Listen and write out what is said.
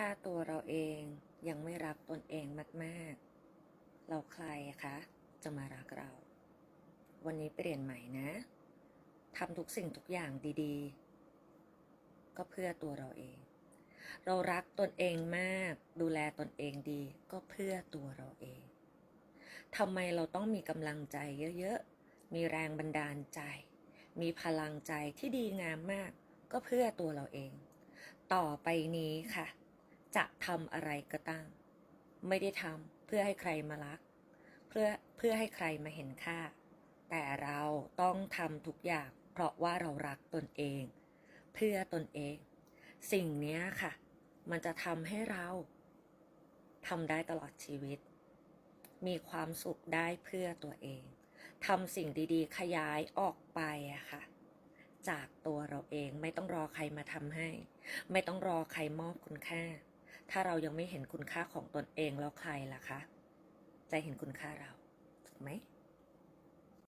ถ้าตัวเราเองยังไม่รักตนเองมากๆ เราใครคะจะมารักเรา วันนี้เปลี่ยนใหม่นะทำทุกสิ่งทุกอย่างดีๆ ก็เพื่อตัวเราเอง เรารักตนเองมาก ดูแลตนเองดีก็เพื่อตัวเราเองทำไมเราต้องมีกำลังใจเยอะๆ มีแรงบันดาลใจ มีพลังใจที่ดีงามมาก ก็เพื่อตัวเราเอง ต่อไปนี้ค่ะ จะทำอะไรก็ตามไม่ได้ทำเพื่อให้ใครมารัก เพื่อเพื่อให้ใครมาเห็นค่า แต่เราต้องทำทุกอย่าง เพราะว่าเรารักตนเอง เพื่อตนเอง สิ่งนี้ค่ะ มันจะทำให้เราทำได้ตลอดชีวิต มีความสุขได้เพื่อตัวเองทำสิ่งดีๆ ขยายออกไปอะค่ะ จากตัวเราเองไม่ต้องรอใครมาทำให้ ไม่ต้องรอใครมอบคุณค่า ถ้าเรายังไม่เห็นคุณค่าของตนเองแล้วใครล่ะคะ จะเห็นคุณค่าเรา ถูกไหม